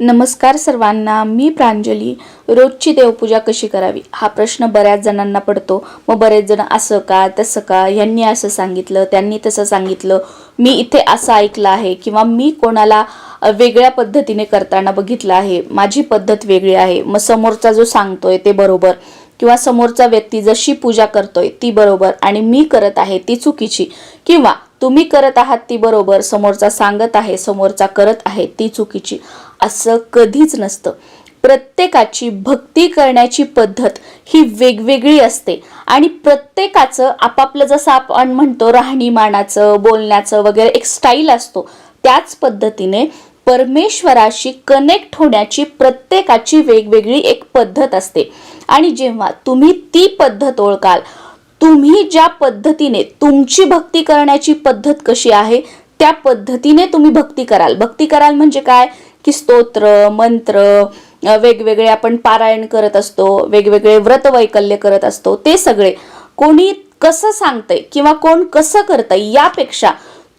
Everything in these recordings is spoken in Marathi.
नमस्कार सर्वांना मी प्रांजली. रोजची देवपूजा कशी करावी? हा प्रश्न बऱ्याच जणांना पडतो. मग बरेच जण असं का तसं का? यांनी असं सांगितलं त्यांनी तसं सांगितलं. मी इथे असं ऐकलं आहे किंवा मी कोणाला वेगळ्या पद्धतीने करताना बघितलं आहे. माझी पद्धत वेगळी आहे. मग समोरचा जो सांगतोय ते बरोबर. किंवा समोरचा व्यक्ती जशी पूजा करतोय ती बरोबर आणि मी करत आहे ती चुकीची. किंवा तुम्ही करत आहात ती बरोबर समोरचा सांगत आहे समोरचा करत आहे ती चुकीची. असं कधीच नसतं. प्रत्येकाची भक्ती करण्याची पद्धत ही वेगवेगळी असते. आणि प्रत्येकाचं आपापलं जसं आपण म्हणतो राहणीमानाचं बोलण्याचं वगैरे एक स्टाईल असतो. त्याच पद्धतीने परमेश्वराशी कनेक्ट होण्याची प्रत्येकाची वेगवेगळी एक पद्धत असते. आणि जेव्हा तुम्ही ती पद्धत ओळखाल तुम्ही ज्या पद्धतीने तुमची भक्ती करण्याची पद्धत कशी आहे त्या पद्धतीने तुम्ही भक्ती कराल. भक्ती कराल म्हणजे काय? की स्तोत्र मंत्र वेगवेगळे आपण पारायण करत असतो वेगवेगळे व्रत वैकल्य करत असतो ते सगळे कोणी कसं सांगतंय किंवा कोण कसं करतंय यापेक्षा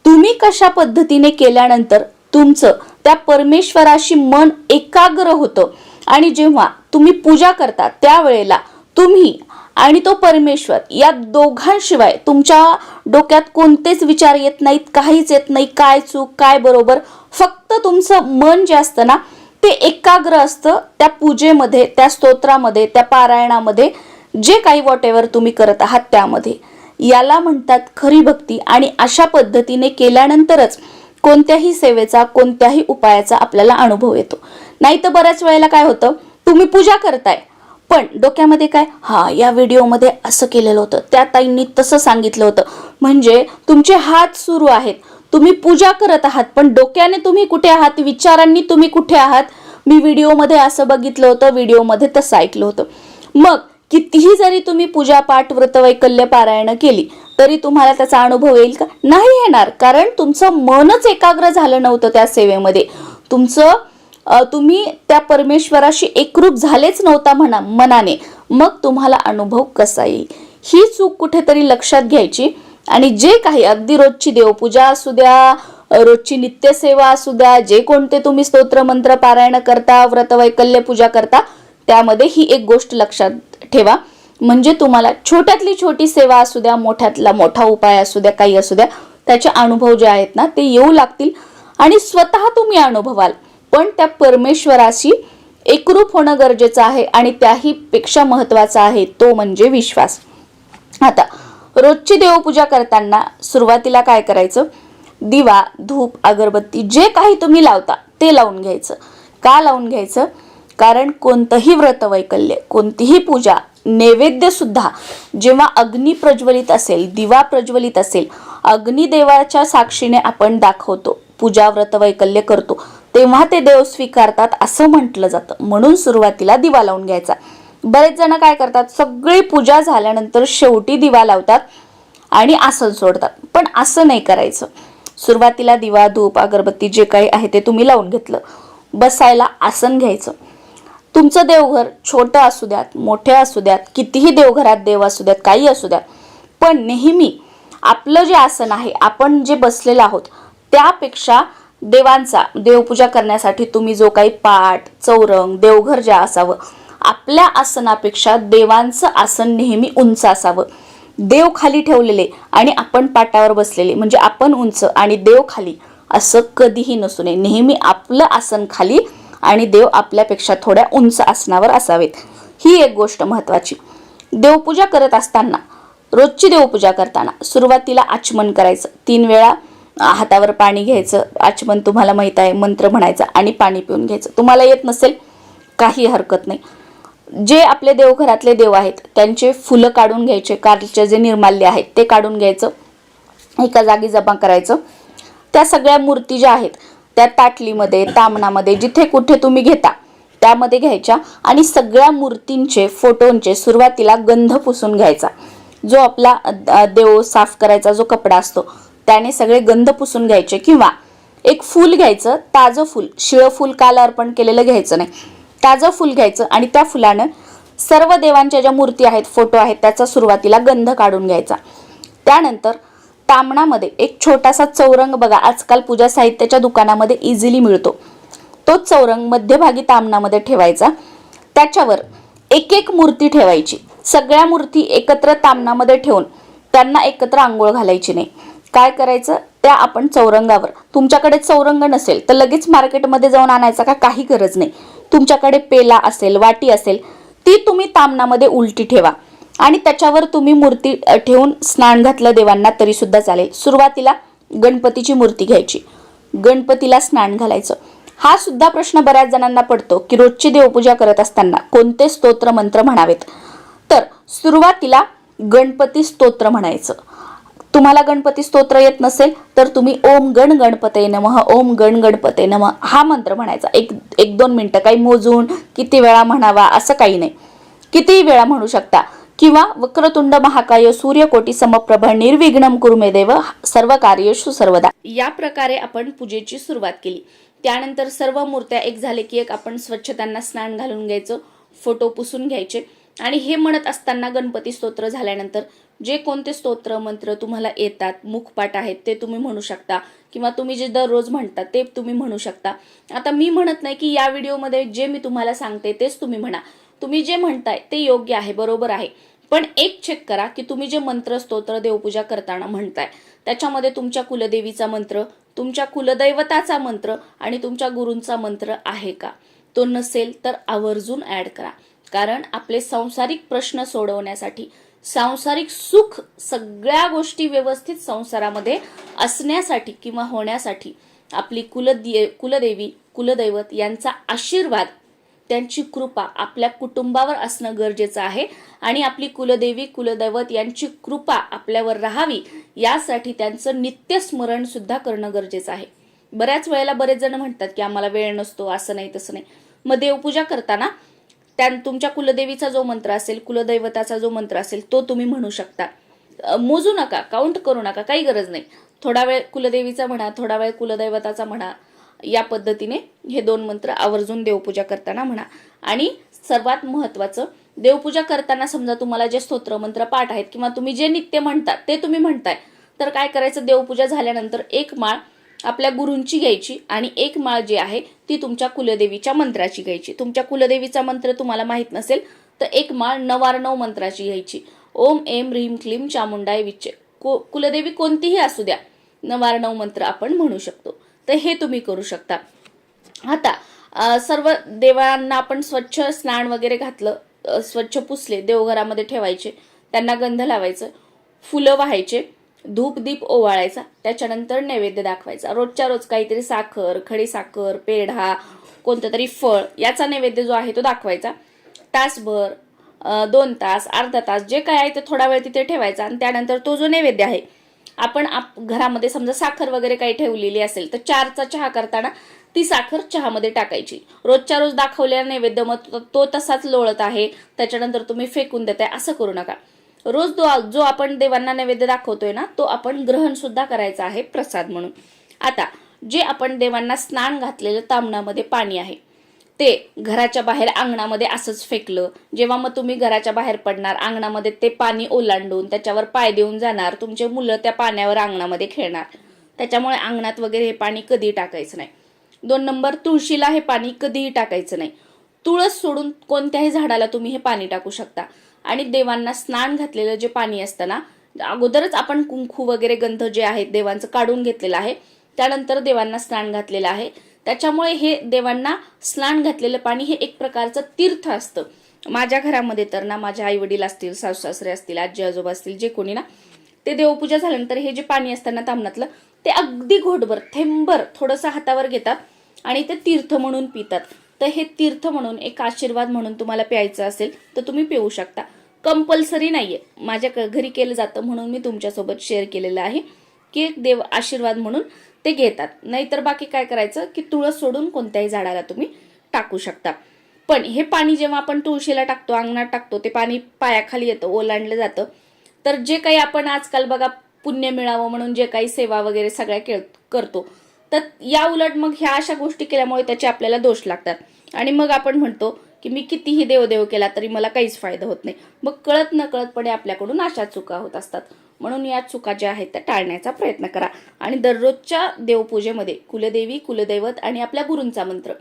तुम्ही कशा पद्धतीने केल्यानंतर तुमचं त्या परमेश्वराशी मन एकाग्र होतं. आणि जेव्हा तुम्ही पूजा करता त्यावेळेला तुम्ही आणि तो परमेश्वर या दोघांशिवाय तुमच्या डोक्यात कोणतेच विचार येत नाहीत काहीच येत नाही काय चूक काय बरोबर. फक्त तुमचं मन जे असतं ना ते एकाग्र असतं त्या पूजेमध्ये त्या स्तोत्रामध्ये त्या पारायणामध्ये जे काही वॉट एव्हर तुम्ही करत आहात त्यामध्ये. याला म्हणतात खरी भक्ती आणि अशा पद्धतीने केल्यानंतरच कोणत्याही सेवेचा कोणत्याही उपायाचा आपल्याला अनुभव येतो. नाही तर बऱ्याच वेळेला काय होतं तुम्ही पूजा करताय पण डोक्यामध्ये काय हा या व्हिडिओमध्ये असं केलेलं होतं त्या ताईंनी तसं सांगितलं होतं. म्हणजे तुमचे हात सुरू आहेत तुम्ही पूजा करत आहात पण डोक्याने तुम्ही कुठे आहात विचारांनी तुम्ही कुठे आहात? मी व्हिडिओमध्ये असं बघितलं होतं व्हिडिओमध्ये तसं ऐकलं होतं. मग कितीही जरी तुम्ही पूजापाठ व्रतवैकल्य पारायण केली तरी तुम्हाला त्याचा अनुभव येईल का? नाही येणार कारण तुमचं मनच एकाग्र झालं नव्हतं त्या सेवेमध्ये. तुमचं तुम्ही त्या परमेश्वराशी एकरूप झालेच नव्हता म्हणा मनाने. मग तुम्हाला अनुभव कसा येईल? ही चूक कुठेतरी लक्षात घ्यायची. आणि जे काही अगदी रोजची देवपूजा असू द्या रोजची नित्यसेवा असू द्या जे कोणते तुम्ही स्तोत्र मंत्र पारायण करता व्रतवैकल्य पूजा करता त्यामध्ये ही एक गोष्ट लक्षात ठेवा. म्हणजे तुम्हाला छोट्यातली छोटी सेवा असू द्या मोठ्यातला मोठा उपाय असू द्या काही असू द्या त्याचे अनुभव जे आहेत ना ते येऊ लागतील. आणि स्वतः तुम्ही अनुभवाल. पण त्या परमेश्वराशी एकरूप होणं गरजेचं आहे आणि त्याही पेक्षा महत्त्वाचा आहे तो म्हणजे विश्वास. आता रोजची देवपूजा करताना सुरुवातीला काय करायचं? दिवा धूप अगरबत्ती जे काही तुम्ही लावता ते लावून घ्यायचं. का लावून घ्यायचं? कारण कोणतंही व्रतवैकल्य कोणतीही पूजा नैवेद्य सुद्धा जेव्हा अग्नी प्रज्वलित असेल दिवा प्रज्वलित असेल अग्निदेवाच्या साक्षीने आपण दाखवतो पूजा व्रतवैकल्य करतो तेव्हा ते देव स्वीकारतात असं म्हटलं जातं. म्हणून सुरुवातीला दिवा लावून घ्यायचा. बरेच जण काय करतात सगळी पूजा झाल्यानंतर शेवटी दिवा लावतात आणि आसन सोडतात. पण असं नाही करायचं. सुरुवातीला दिवा धूप अगरबत्ती जे काही आहे ते तुम्ही लावून घेतलं. बसायला आसन घ्यायचं. तुमचं देवघर छोटं असू द्यात मोठे असू द्यात कितीही देवघरात देव असू द्यात काही असू द्यात पण नेहमी आपलं जे आसन आहे आपण जे बसलेलं आहोत त्यापेक्षा देवांचा देवपूजा करण्यासाठी तुम्ही जो काही पाठ चौरंग देवघर जे असावं आपल्या आसनापेक्षा देवांचं आसन नेहमी उंच असावं. देव खाली ठेवलेले आणि आपण पाटावर बसलेले. म्हणजे आपण उंच आणि देव खाली असं कधीही नसू नये. नेहमी आपलं आसन खाली आणि देव आपल्यापेक्षा थोड्या उंच आसनावर असावेत. ही एक गोष्ट महत्वाची देवपूजा करत असताना रोजची देवपूजा करताना सुरुवातीला आचमन करायचं. तीन वेळा हातावर पाणी घ्यायचं. आचमन तुम्हाला माहीत आहे मंत्र म्हणायचा आणि पाणी पिऊन घ्यायचं. तुम्हाला येत नसेल काही हरकत नाही. जे आपले देवघरातले देव आहेत त्यांचे फुलं काढून घ्यायचे कारचे जे निर्माल्य आहेत ते काढून घ्यायचं एका जागी जमा करायचं. त्या सगळ्या मूर्ती ज्या आहेत त्या ताटलीमध्ये तामणामध्ये जिथे कुठे तुम्ही घेता त्यामध्ये घ्यायच्या आणि सगळ्या मूर्तींचे फोटोंचे सुरुवातीला गंध पुसून घ्यायचा. जो आपला देव साफ करायचा जो कपडा असतो त्याने सगळे गंध पुसून घ्यायचे किंवा एक फूल घ्यायचं ताजं फूल शिळं फूल काल अर्पण केलेलं घ्यायचं नाही. ताजं फूल घ्यायचं आणि त्या फुलानं सर्व देवांच्या ज्या मूर्ती आहेत फोटो आहेत त्याचा सुरुवातीला गंध काढून घ्यायचा. त्यानंतर तामणामध्ये एक छोटासा चौरंग बघा आजकाल पूजा साहित्याच्या दुकानामध्ये इझिली मिळतो. तो चौरंग मध्यभागी तामणामध्ये ठेवायचा. त्याच्यावर एक एक मूर्ती ठेवायची. सगळ्या मूर्ती एकत्र तामणामध्ये ठेवून त्यांना एकत्र आंघोळ घालायची नाही. काय करायचं? त्या आपण चौरंगावर. तुमच्याकडे चौरंग नसेल तर लगेच मार्केटमध्ये जाऊन आणायचा का काही गरज नाही. तुमच्याकडे पेला असेल वाटी असेल ती तुम्ही तामणामध्ये उलटी ठेवा. आणि त्याच्यावर तुम्ही मूर्ती ठेवून स्नान घातलं देवांना तरी सुद्धा चालेल. सुरुवातीला गणपतीची मूर्ती घ्यायची. गणपतीला स्नान घालायचं. हा सुद्धा प्रश्न बऱ्याच जणांना पडतो की रोजची देवपूजा करत असताना कोणते स्तोत्र मंत्र म्हणावेत? तर सुरुवातीला गणपती स्तोत्र म्हणायचं. तुम्हाला गणपती स्तोत्र येत नसेल तर तुम्ही ओम गण गणपते नमः ओम गण गणपते नमः. हा मंत्र म्हणायचा. एक एक दोन मिनटं काही मोजून किती वेळा म्हणावा असं काही नाही. कितीही वेळा म्हणू शकता. किंवा वक्रतुंड महाकाय सूर्यकोटी समप्रभ निर्विघ्नम कुरुमे देव सर्व कार्य सर्वदा. या प्रकारे आपण पूजेची सुरुवात केली. त्यानंतर सर्व मूर्त्या एक झाले की एक आपण स्वच्छ त्यांना स्नान घालून घ्यायचं फोटो पुसून घ्यायचे. आणि हे म्हणत असताना गणपती स्तोत्र झाल्यानंतर जे कोणते स्तोत्र मंत्र तुम्हाला येतात मुखपाठ आहेत ते तुम्ही म्हणू शकता. किंवा तुम्ही जे दररोज म्हणता ते तुम्ही म्हणू शकता. आता मी म्हणत नाही की या व्हिडिओमध्ये जे मी तुम्हाला सांगते तेच तुम्ही म्हणा. तुम्ही जे म्हणताय ते योग्य आहे बरोबर आहे. पण एक चेक करा की तुम्ही जे मंत्र स्तोत्र देवपूजा करताना म्हणताय त्याच्यामध्ये तुमच्या कुलदेवीचा मंत्र तुमच्या कुलदैवताचा मंत्र आणि तुमच्या गुरूंचा मंत्र आहे का? तो नसेल तर आवर्जून ऍड करा. कारण आपले सांसारिक प्रश्न सोडवण्यासाठी सांसारिक सुख सगळ्या गोष्टी व्यवस्थित संसारामध्ये असण्यासाठी किंवा होण्यासाठी आपली कुलदे कुलदेवी कुलदैवत यांचा आशीर्वाद त्यांची कृपा आपल्या कुटुंबावर असणं गरजेचं आहे आणि आपली कुलदेवी कुलदैवत यांची कृपा आपल्यावर राहावी यासाठी त्यांचं नित्यस्मरण सुद्धा करणं गरजेचं आहे. बऱ्याच वेळेला बरेच जण म्हणतात की आम्हाला वेळ नसतो असं नाही तसं नाही. मग देवपूजा करताना त्या तुमच्या कुलदेवीचा जो मंत्र असेल कुलदैवताचा जो मंत्र असेल तो तुम्ही म्हणू शकता. मोजू नका काउंट करू नका काही गरज नाही. थोडा वेळ कुलदेवीचा म्हणा थोडा वेळ कुलदैवताचा म्हणा या पद्धतीने हे दोन मंत्र आवर्जून देवपूजा करताना म्हणा. आणि सर्वात महत्वाचं देवपूजा करताना समजा तुम्हाला जे स्तोत्र मंत्र पाठ आहेत किंवा तुम्ही जे नित्य म्हणतात ते तुम्ही म्हणताय तर काय करायचं? देवपूजा झाल्यानंतर एक माळ आपल्या गुरूंची घ्यायची आणि एक माळ जी आहे ती तुमच्या कुलदेवीच्या मंत्राची घ्यायची. तुमच्या कुलदेवीचा मंत्र तुम्हाला माहीत नसेल तर एक माळ नवार्णव मंत्राची घ्यायची. ओम एम ह्रीम क्लीम चामुंडाय विच्चे. को कुलदेवी कोणतीही असू द्या नवार्णव मंत्र आपण म्हणू शकतो. तर हे तुम्ही करू शकता. आता सर्व देवांना आपण स्वच्छ स्नान वगैरे घातलं स्वच्छ पुसले देवघरामध्ये ठेवायचे त्यांना गंध लावायचं फुलं वाहायचे धूप दीप ओवाळायचा. त्याच्यानंतर नैवेद्य दाखवायचा. रोजच्या रोज काहीतरी साखर खडी साखर पेढा कोणतं तरी फळ याचा नैवेद्य जो आहे तो दाखवायचा. तासभर दोन तास अर्धा तास जे काय आहे ते थोडा वेळ तिथे ठेवायचा आणि त्यानंतर तो जो नैवेद्य आहे आपण आप घरामध्ये समजा साखर वगैरे काही ठेवलेली असेल तर चारचा चहा करताना ती साखर चहामध्ये टाकायची. रोजच्या रोज दाखवलेला नैवेद्य मग तो तसाच लोळत आहे त्याच्यानंतर तुम्ही फेकून देताय असं करू नका. रोज जो जो आपण देवांना नैवेद्य दाखवतोय ना तो आपण ग्रहण सुद्धा करायचा आहे प्रसाद म्हणून. आता जे आपण देवांना स्नान घातलेलं तांबणामध्ये पाणी आहे ते घराच्या बाहेर अंगणामध्ये असंच फेकलं जेव्हा मग तुम्ही घराच्या बाहेर पडणार अंगणामध्ये ते पाणी ओलांडून त्याच्यावर पाय देऊन जाणार तुमचे मुलं त्या पाण्यावर अंगणामध्ये खेळणार. त्याच्यामुळे अंगणात वगैरे हे पाणी कधी टाकायचं नाही. दोन नंबर तुळशीला हे पाणी कधीही टाकायचं नाही. तुळस सोडून कोणत्याही झाडाला तुम्ही हे पाणी टाकू शकता. आणि देवांना स्नान घातलेलं जे पाणी असतं ना अगोदरच आपण कुंकू वगैरे गंध जे आहेत देवांचं काढून घेतलेलं आहे त्यानंतर देवांना स्नान घातलेलं आहे. त्याच्यामुळे हे देवांना स्नान घातलेलं पाणी हे एक प्रकारचं तीर्थ असतं. माझ्या घरामध्ये तर ना माझे आई वडील असतील सासू सासरे असतील आजी आजोबा असतील जे कोणी ना ते देवपूजा झाल्यानंतर हे जे पाणी असतं ना तामणातलं ते अगदी घोटभर थेंबर थोडंसं हातावर घेतात आणि ते तीर्थ म्हणून पितात. तर हे तीर्थ म्हणून एक आशीर्वाद म्हणून तुम्हाला प्यायचं असेल तर तुम्ही पिऊ शकता. कंपल्सरी नाहीये. माझ्या घरी केलं जातं म्हणून मी तुमच्यासोबत शेअर केलेलं आहे की एक देव आशीर्वाद म्हणून ते घेतात. नाहीतर बाकी काय करायचं की तुळस सोडून कोणत्याही झाडाला तुम्ही टाकू शकता. पण हे पाणी जेव्हा आपण तुळशीला टाकतो अंगणात टाकतो ते पाणी पायाखाली येतं ओलांडलं जातं. तर जे काही आपण आजकाल बघा पुण्य मिळावं म्हणून जे काही सेवा वगैरे सगळ्या केळ करतो तर या उलट मग ह्या अशा गोष्टी केल्यामुळे त्याचे आपल्याला दोष लागतात. आणि मग आपण म्हणतो की मी कितीही देवदेव केला तरी मला काहीच फायदा होत नाही. मग कळत न कळतपणे आपल्याकडून अशा चुका होत असतात. म्हणून या चुका ज्या आहेत त्या टाळण्याचा प्रयत्न करा. आणि दररोजच्या देवपूजेमध्ये कुलदेवी कुलदैवत आणि आपल्या गुरूंचा मंत्र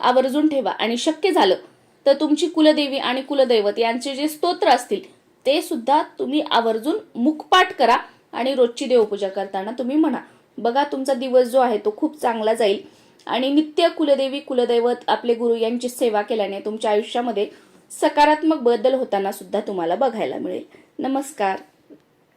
आवर्जून ठेवा. आणि शक्य झालं तर तुमची कुलदेवी आणि कुलदैवत यांचे जे स्तोत्र असतील ते सुद्धा तुम्ही आवर्जून मुखपाठ करा आणि रोजची देवपूजा करताना तुम्ही म्हणा. बघा तुमचा दिवस जो आहे तो खूप चांगला जाईल. आणि नित्य कुलदेवी कुलदैवत आपले गुरु यांची सेवा केल्याने तुमच्या आयुष्यामध्ये सकारात्मक बदल होताना सुद्धा तुम्हाला बघायला मिळेल. नमस्कार.